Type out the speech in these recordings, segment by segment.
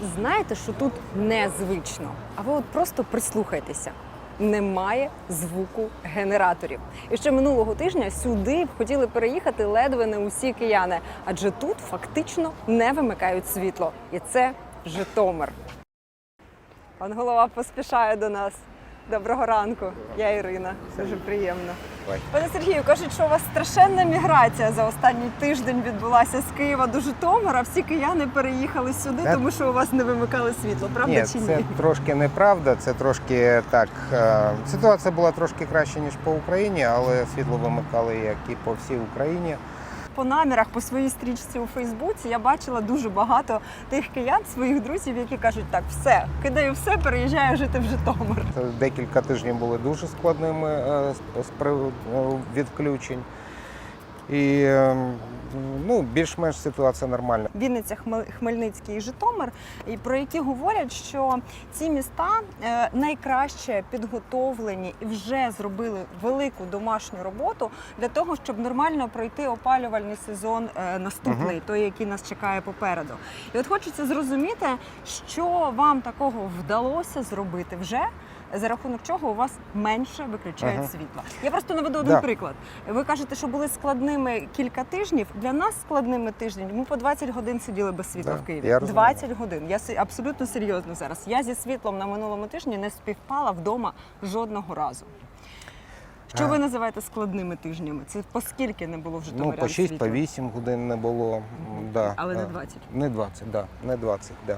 Знаєте, що тут незвично? А ви от просто прислухайтеся. Немає звуку генераторів. І ще минулого тижня сюди б хотіли переїхати ледве не усі кияни, адже тут фактично не вимикають світло. І це Житомир. Пан голова поспішає до нас. Доброго ранку. Я Ірина. Дуже приємно. Пане Сергію, кажуть, що у вас страшенна міграція за останній тиждень відбулася з Києва до Житомира. Всі кияни переїхали сюди, Та- тому що у вас не вимикали світло. Правда чи ні? це трошки неправда. Це трошки так. е, Ситуація була трошки краще ніж по Україні, але світло вимикали як і по всій Україні. По намірах, по своїй стрічці у Фейсбуці я бачила дуже багато тих киян, своїх друзів, які кажуть, так, все, кидаю все, переїжджаю жити в Житомир. Декілька тижнів були дуже складними е, з- приводу е, відключень. І е, ну, більш-менш ситуація нормальна. Вінниця, Хмел- Хмельницький і Житомир, і про які говорять, що ці міста е, найкраще підготовлені і вже зробили велику домашню роботу для того, щоб нормально пройти опалювальний сезон е, наступний, Мгм. той, який нас чекає попереду. І от хочеться зрозуміти, що вам такого вдалося зробити вже. За рахунок чого у вас менше виключають Ага. світла. Я просто наведу один Да. приклад. Ви кажете, що були складними кілька тижнів. Для нас складними тиждень. Ми по 20 годин сиділи без світла Да, в Києві. я розумію. 20 годин. Я абсолютно серйозно зараз. Я зі світлом на минулому тижні не співпала вдома жодного разу. Що ви називаєте складними тижнями? Це по скільки не було в Ну, по 6, світла? по 8 годин не було. М, Да, Але не е, 20. Не 20, да, не 20, да.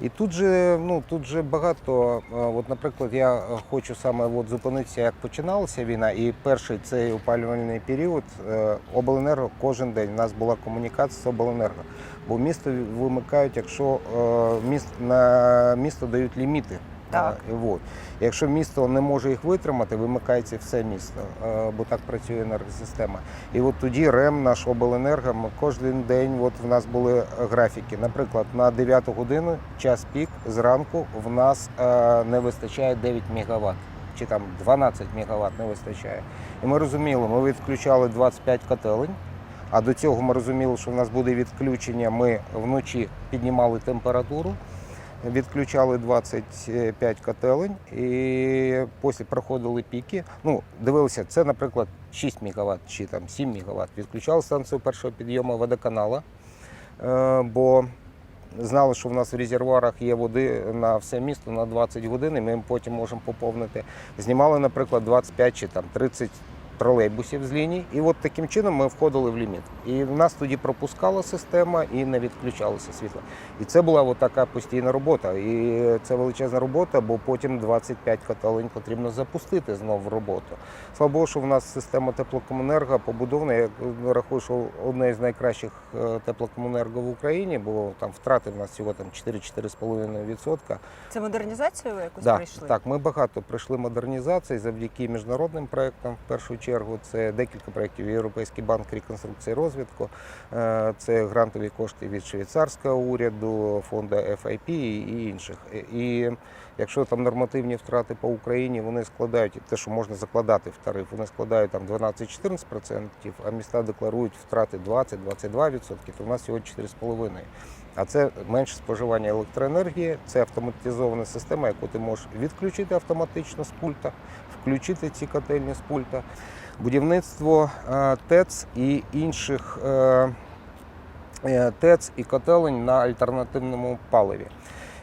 І тут же, ну, тут же багато, е, от, наприклад, я е, хочу саме от зупинитися, як починалася війна, і перший цей опалювальний період е, обленерго кожен день. У нас була комунікація з обленерго. Бо місто вимикають, якщо е, міст, на місто дають ліміти. Так. Е, от. Якщо місто не може їх витримати, вимикається все місто, е, бо так працює енергосистема. І от тоді РЕМ, наш обленерго, ми кожен день от в нас були графіки. Наприклад, на 9 годину, час пік, зранку в нас е, не вистачає 9 МВт. Чи там 12 МВт не вистачає. І ми розуміли, ми відключали 25 котелень. А до цього ми розуміли, що в нас буде відключення. Ми вночі піднімали температуру, відключали 25 котелень і після проходили піки. Ну, дивилися, це, наприклад, 6 МВт чи там 7 МВт. Відключали станцію першого підйому водоканала, е, бо знали, що в нас в резервуарах є води на все місто на 20 годин, і ми потім можемо поповнити. Знімали, наприклад, 25 чи там 30 тролейбусів з ліній, і от таким чином ми входили в ліміт. І в нас тоді пропускала система і не відключалося світло. І це була от така постійна робота. І це величезна робота, бо потім 25 котелень потрібно запустити знову в роботу. Слава Богу, що в нас система теплокомунерго побудована. Я рахую, що одне з найкращих е, теплокомунерго в Україні, бо там втрати в нас всього там 4-4,5%. Це модернізацію ви якось Да, прийшли? так, ми багато пройшли модернізації завдяки міжнародним проєктам. В першу чергу це декілька проєктів. Європейський банк реконструкції і розвитку, е, це грантові кошти від швейцарського уряду, фонду FIP і інших. І якщо там нормативні втрати по Україні, вони складають те, що можна закладати в тариф, вони складають там 12-14%, а міста декларують втрати 20-22%, то в нас всього 4,5%. А це менше споживання електроенергії, це автоматизована система, яку ти можеш відключити автоматично з пульта, включити ці котельні з пульта. Будівництво е, ТЕЦ і інших е, е, ТЕЦ і котелень на альтернативному паливі.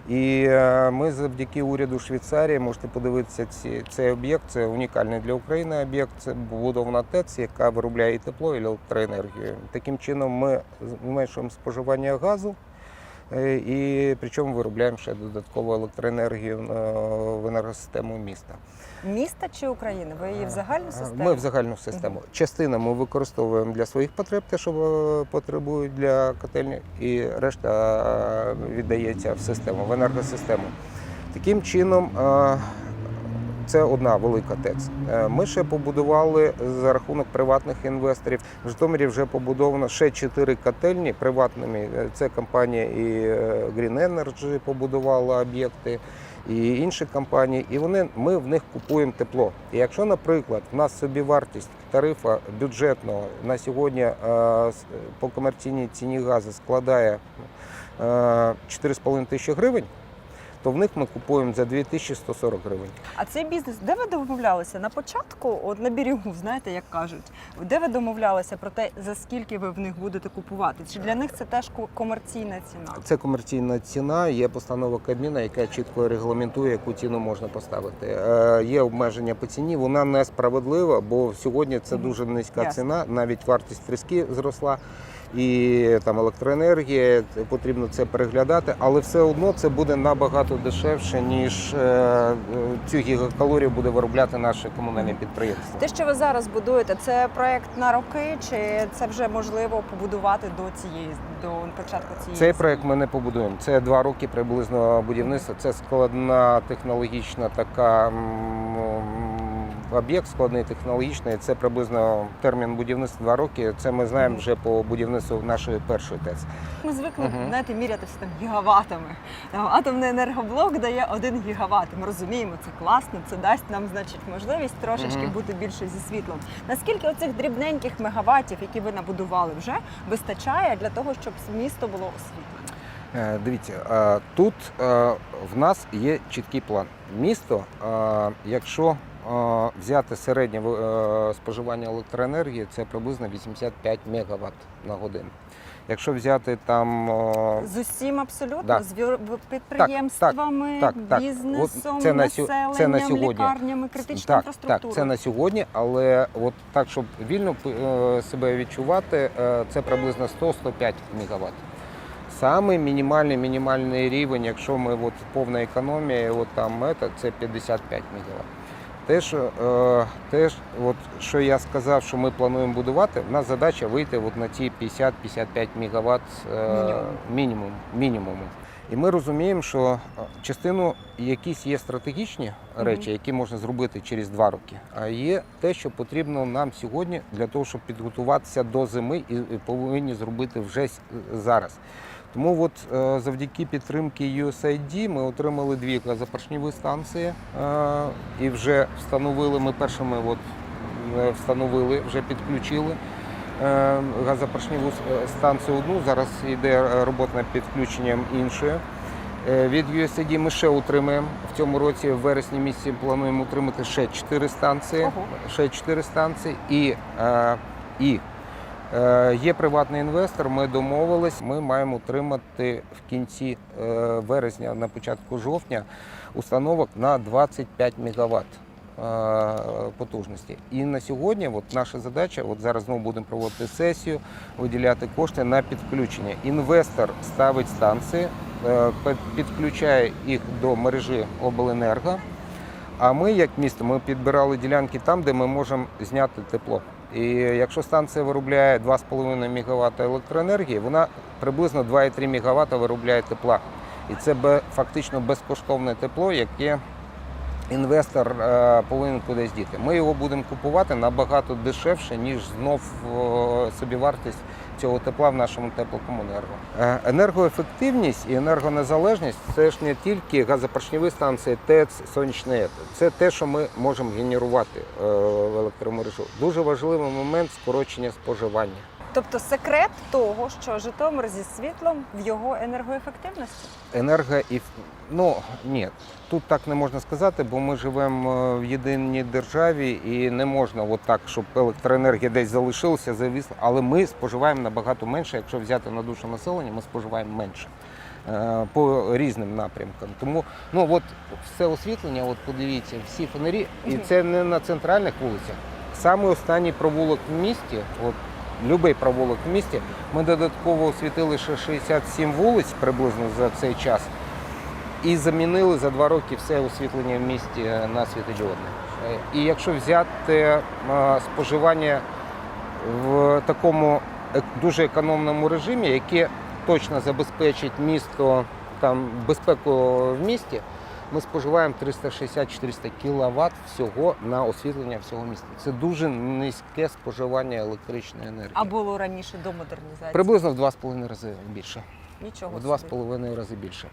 І ми завдяки уряду Швейцарії можете подивитися ці, цей об'єкт. Це унікальний для України об'єкт. Це побудована ТЕЦ, яка виробляє і тепло, і електроенергію. Таким чином ми зменшуємо споживання газу. Е, І причому виробляємо ще додаткову електроенергію е, в енергосистему міста. Міста чи України? Ви її в загальну Е, систему? Ми в загальну систему. Частину ми використовуємо для своїх потреб, те, що потребують для котельні, і решта віддається в систему, в енергосистему. Таким чином, це одна велика ТЕЦ. Е, Ми ще побудували за рахунок приватних інвесторів. В Житомирі вже побудовано ще чотири котельні приватними. Е, Це компанія і е, Green Energy побудувала об'єкти і інші компанії, і вони ми в них купуємо тепло. І якщо, наприклад, в нас собівартість тарифа бюджетного на сьогодні по комерційній ціні газу складає е, 4,5 тисячі гривень, то в них ми купуємо за 2140 гривень. А цей бізнес, де ви домовлялися? На початку, от на берегу, знаєте, як кажуть, де ви домовлялися про те, за скільки ви в них будете купувати? Чи для них це теж комерційна ціна? Це комерційна ціна, є постанова Кабміна, яка чітко регламентує, яку ціну можна поставити. Е, Є обмеження по ціні, вона несправедлива, бо сьогодні це дуже низька Ясно. ціна, навіть вартість фріски зросла. І там електроенергія, потрібно це переглядати, але все одно це буде набагато дешевше, ніж е, е, цю гігакалорію буде виробляти наше комунальне підприємство. Те, що ви зараз будуєте, це проект на роки, чи це вже можливо побудувати до цієї до початку цієї? Цей проект ми не побудуємо. Це два роки приблизно будівництва. Це складна технологічна така об'єкт, складний технологічний. Це приблизно термін будівництва два роки. Це ми знаємо вже по будівництву нашої першої ТЕЦ. Ми звикли Мгм. знаєте, міряти все там гігаватами. Там атомний енергоблок дає один гігават. Ми розуміємо, це класно, це дасть нам значить можливість трошечки Мгм. бути більше зі світлом. Наскільки оцих дрібненьких мегаватів, які ви набудували вже, вистачає для того, щоб місто було освітлене? Е, Дивіться, е, тут е, в нас є чіткий план. Місто, якщо взяти середнє е, споживання електроенергії, це приблизно 85 МВт на годину. Якщо взяти там З усім абсолютно Да. з підприємствами, так, так. бізнесом, От це на населенням, це на сьогодні. лікарнями, критичною так, інфраструктурою. так, це на сьогодні, але от так, щоб вільно е, себе відчувати, е, це приблизно 100-105 МВт. Саме мінімальний мінімальний рівень, якщо ми от повна економія, от там це 55 МВт. Те, що, е, те, от, що я сказав, що ми плануємо будувати, в нас задача вийти от на ті 50-55 МВт е, Мінімум. мінімум, мінімуму. І ми розуміємо, що е, частину якісь є стратегічні речі, які можна зробити через два роки. А є те, що потрібно нам сьогодні для того, щоб підготуватися до зими, і повинні зробити вже зараз. Тому от е, завдяки підтримки USAID ми отримали дві газопоршневі станції е, і вже встановили. Ми першими от, е, встановили, вже підключили газопоршневу с- станцію одну. Зараз йде робота над підключенням іншої. Від USAID ми ще утримаємо в цьому році, в вересні місяці плануємо утримати ще 4 станції. Ого. Ще 4 станції. І, і є приватний інвестор. Ми домовились. Ми маємо утримати в кінці е, вересня, на початку жовтня, установок на 25 МВт. Потужності. І на сьогодні от наша задача, от зараз знову будемо проводити сесію, виділяти кошти на підключення. Інвестор ставить станції, е, підключає їх до мережі обленерго. А ми, як місто, ми підбирали ділянки там, де ми можемо зняти тепло. І якщо станція виробляє 2,5 МВт електроенергії, вона приблизно 2,3 МВт виробляє тепла. І це фактично безкоштовне тепло, яке інвестор е, повинен кудись діти. Ми його будемо купувати набагато дешевше, ніж знов собі собівартість цього тепла в нашому теплокомунерго. Е, Енергоефективність і енергонезалежність це ж не тільки газопоршневі станції, ТЕЦ, сонячне. Це те, що ми можемо генерувати е, в електромережу. Дуже важливий момент скорочення споживання. Тобто секрет того, що Житомир зі світлом в його енергоефективності. Енерго і ну ні, тут так не можна сказати, бо ми живемо е, в єдиній державі і не можна от так, щоб електроенергія десь залишилася, завісла. Але ми споживаємо набагато менше. Якщо взяти на душу населення, ми споживаємо менше. е, По різним напрямкам. Тому ну от все освітлення, от подивіться, всі фонарі, і це не на центральних вулицях. Саме останній провулок в місті, от будь-який провулок в місті, ми додатково освітили ще 67 вулиць приблизно за цей час. І замінили за два роки все освітлення в місті на світодіодне. Е, І якщо взяти е, споживання в такому дуже економному режимі, яке точно забезпечить місто там безпеку в місті, ми споживаємо 360-400 кВт всього на освітлення всього міста. Це дуже низьке споживання електричної енергії. А було раніше до модернізації? Приблизно в 2,5 рази більше. Нічого В собі. 2,5 рази більше.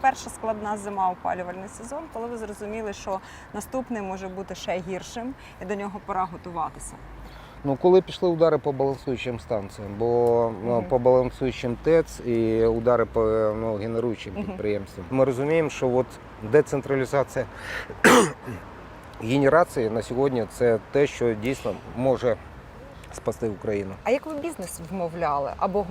Перша складна зима опалювальний сезон, коли ви зрозуміли, що наступний може бути ще гіршим, і до нього пора готуватися. Ну, коли пішли удари по балансуючим станціям, бо ну, по балансуючим ТЕЦ і удари по ну, генеруючим підприємствам, ми розуміємо, що от децентралізація генерації на сьогодні це те, що дійсно може спасти Україну. А як ви бізнес вмовляли або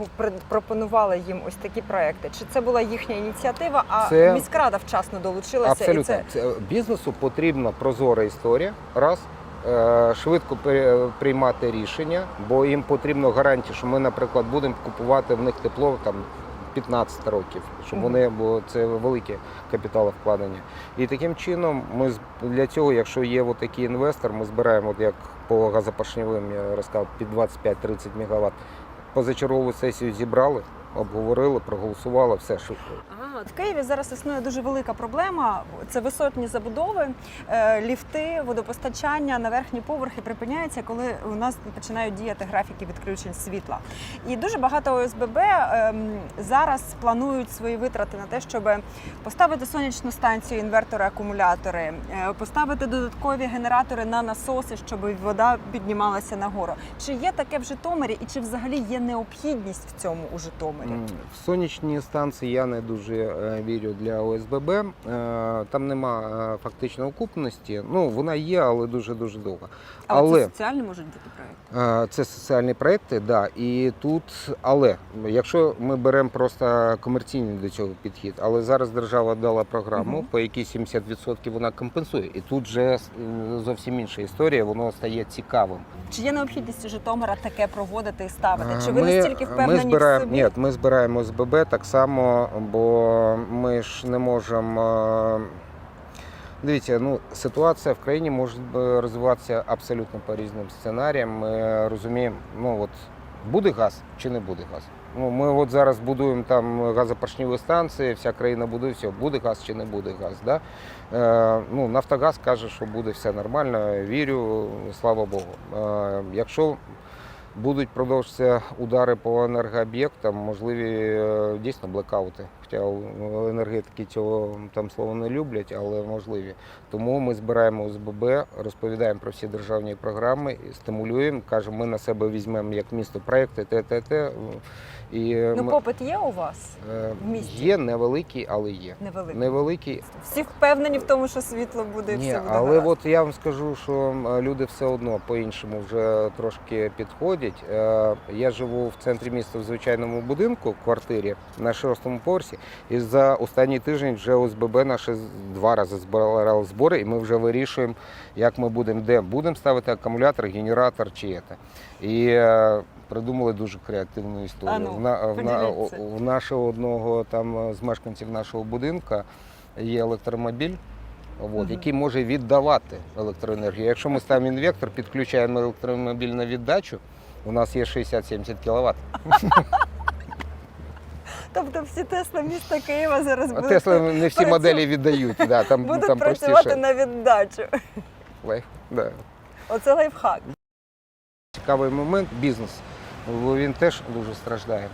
пропонували їм ось такі проекти? Чи це була їхня ініціатива, а Це- міськрада вчасно долучилася Абсолютно. і це Це... Бізнесу потрібна прозора історія. Раз. Е, Швидко пере- приймати рішення, бо їм потрібно гарантії, що ми, наприклад, будемо купувати в них тепло там 15 років, щоб вони, бо це велике капіталовкладення. І таким чином, ми для цього, якщо є такий інвестор, ми збираємо, от як по газопоршневим, я розказав, під 25-30 МВт. Позачергову сесію зібрали, обговорили, проголосували, все швидко. В Києві зараз існує дуже велика проблема. Це висотні забудови, е, ліфти, водопостачання на верхні поверхи припиняються, коли у нас починають діяти графіки відключень світла. І дуже багато ОСББ ем, зараз планують свої витрати на те, щоб поставити сонячну станцію, інвертори, акумулятори, е, поставити додаткові генератори на насоси, щоб вода піднімалася нагору. Чи є таке в Житомирі, і чи взагалі є необхідність в цьому у Житомирі? В сонячні станції я не дуже е, вірю для ОСББ. Е, Там нема е, фактично окупності. Ну, вона є, але дуже-дуже довго. Але, але- це соціальні можуть бути проекти. Е, Це соціальні проекти, да. І тут, але якщо ми беремо просто комерційний до цього підхід, але зараз держава дала програму, Мгм. по якій 70% вона компенсує. І тут вже зовсім інша історія, воно стає цікавим. Чи є необхідність у Житомира таке проводити і ставити? Чи ви настільки впевнені ми збираємо, в собі? Ні, ми збираємо СББ так само, бо ми ж не можемо. е, Дивіться, ну ситуація в країні може е, розвиватися абсолютно по різним сценаріям. Ми розуміємо, ну от буде газ чи не буде газ. Ну, ми от зараз будуємо там газопоршневі станції, вся країна будує все, буде газ чи не буде газ. Да? Е, ну, Нафтогаз каже, що буде все нормально, вірю, слава Богу. Е, якщо будуть продовжуватися удари по енергооб'єктам, можливі е, дійсно блекаути. Хоча у енергетики цього там слова не люблять, але можливі. Тому ми збираємо ОСББ, розповідаємо про всі державні програми, стимулюємо, кажемо, ми на себе візьмемо як місто проекти, те, те, те. І Ну, ми- попит є у вас е, в місті? є невеликий, але є. невеликий. Невеликий, Всі впевнені в тому, що світло буде і ні, все буде але гаразд. от я вам скажу, що люди все одно по-іншому вже трошки підходять. Е, Я живу в центрі міста в звичайному будинку, в квартирі на шостому поверсі. І за останній тиждень вже ОСББ наші два рази збирали збори, і ми вже вирішуємо, як ми будемо, де будемо ставити акумулятор, генератор чи це. І е, придумали дуже креативну історію. А ну, в, на, в, на, в нашого одного там е, з мешканців нашого будинку є електромобіль. От, Мгм. який може віддавати електроенергію. Якщо ми ставимо інвектор, підключаємо електромобіль на віддачу, у нас є 60-70 кВт. Тобто всі Тесла міста Києва зараз будуть, Тесла не всі працю- моделі віддають. Да, там, будуть там працювати простіше. на віддачу. Лайф, Да. Оце лайфхак. Цікавий момент бізнес, бо він теж дуже страждає.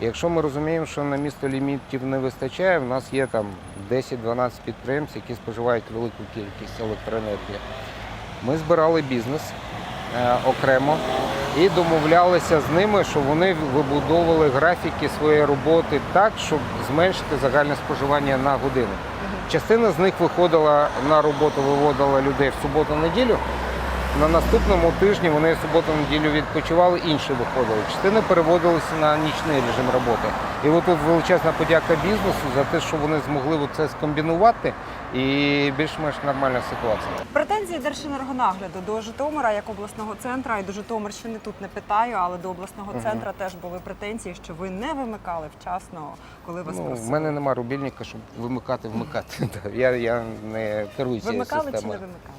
Якщо ми розуміємо, що на місто лімітів не вистачає, в нас є там 10-12 підприємств, які споживають велику кількість електроенергії. Ми збирали бізнес окремо і домовлялися з ними, що вони вибудовували графіки своєї роботи так, щоб зменшити загальне споживання на годину. Частина з них виходила на роботу, виводила людей в суботу-неділю. На наступному тижні вони суботу-неділю відпочивали, інші виходили. Частина переводилися на нічний режим роботи. І от тут величезна подяка бізнесу за те, що вони змогли це скомбінувати і більш-менш нормальна ситуація. Претензії Держенергонагляду до Житомира як обласного центра і до Житомирщини тут не питаю, але до обласного Мгм. центра теж були претензії, що ви не вимикали вчасно, коли вас Ну, просили. в мене немає рубільника, щоб вимикати, вмикати. Я, я не керую цією Вимикали чи не системою. вимикали?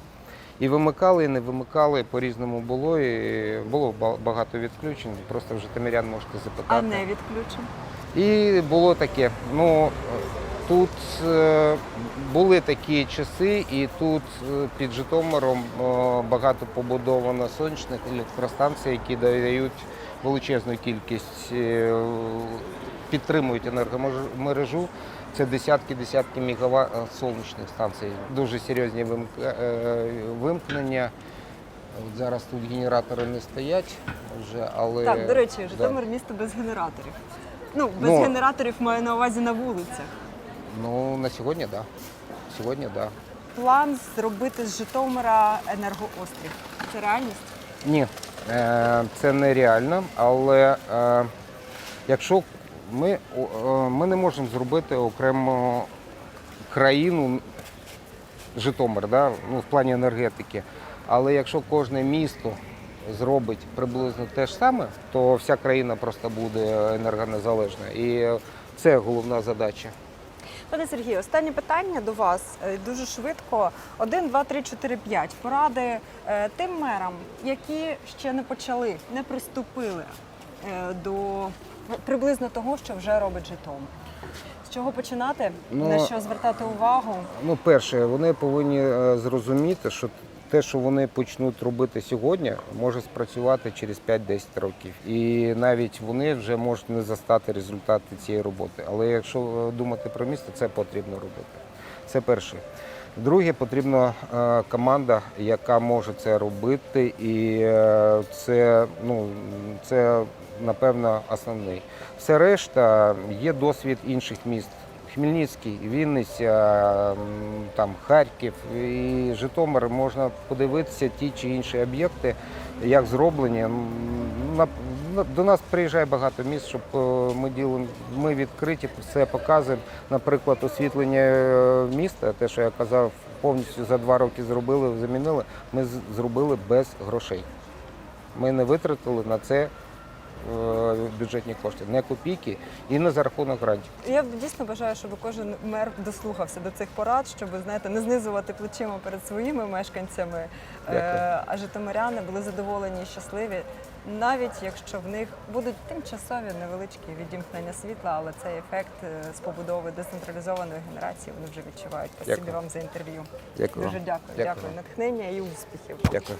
І вимикали, і не вимикали, по-різному було. І було багато відключень. Просто вже тамірян можете запитати. А не відключень? І було таке. Ну тут е, були такі часи, і тут е, під Житомиром е, багато побудовано сонячних електростанцій, які дають величезну кількість, підтримують енергомережу. Це десятки-десятки мегаватт сонячних станцій. Дуже серйозні вимк- е, вимкнення. От зараз тут генератори не стоять вже, але Так, до речі, да. Житомир місто без генераторів. Ну, без Ну. генераторів маю на увазі на вулицях. Ну на сьогодні, так. Да. Сьогодні, так. Да. План зробити з Житомира енергоострів. Це реальність? Ні, е, це нереально, але е, якщо ми, е, ми не можемо зробити окремо країну Житомир, да, ну, в плані енергетики. Але якщо кожне місто зробить приблизно те ж саме, то вся країна просто буде енергонезалежна. І це головна задача. Пане Сергію, останнє питання до вас е, дуже швидко. Один, два, три, чотири, п'ять. Поради е, тим мерам, які ще не почали, не приступили до приблизно того, що вже робить Житомир. З чого починати? Ну, на що звертати увагу? Ну, перше, вони повинні е, зрозуміти, що те, що вони почнуть робити сьогодні, може спрацювати через 5-10 років. І навіть вони вже можуть не застати результати цієї роботи. Але якщо е, думати про місто, це потрібно робити. Це перше. Друге, потрібна е, команда, яка може це робити, і е, це, ну, це напевно основний. Все решта є досвід інших міст. Хмельницький, Вінниця, там Харків і Житомир можна подивитися ті чи інші об'єкти, як зроблені. На- До нас приїжджає багато міст, щоб е, ми ділимо, ми відкриті, все показуємо. Наприклад, освітлення е, міста, те, що я казав, повністю за два роки зробили, замінили. Ми зробили без грошей. Ми не витратили на це е, бюджетні кошти, не копійки і не за рахунок грантів. Я дійсно бажаю, щоб кожен мер дослухався до цих порад, щоб знаєте, не знизувати плечима перед своїми мешканцями, Дякую. А житомиряни були задоволені і щасливі, навіть якщо в них будуть тимчасові невеличкі відімкнення світла, але цей ефект е, з побудови децентралізованої генерації вони вже відчувають. Спасибі вам за інтерв'ю. Дякую. Дуже дякую. Дякую. Дякую. Натхнення і успіхів. Дякую.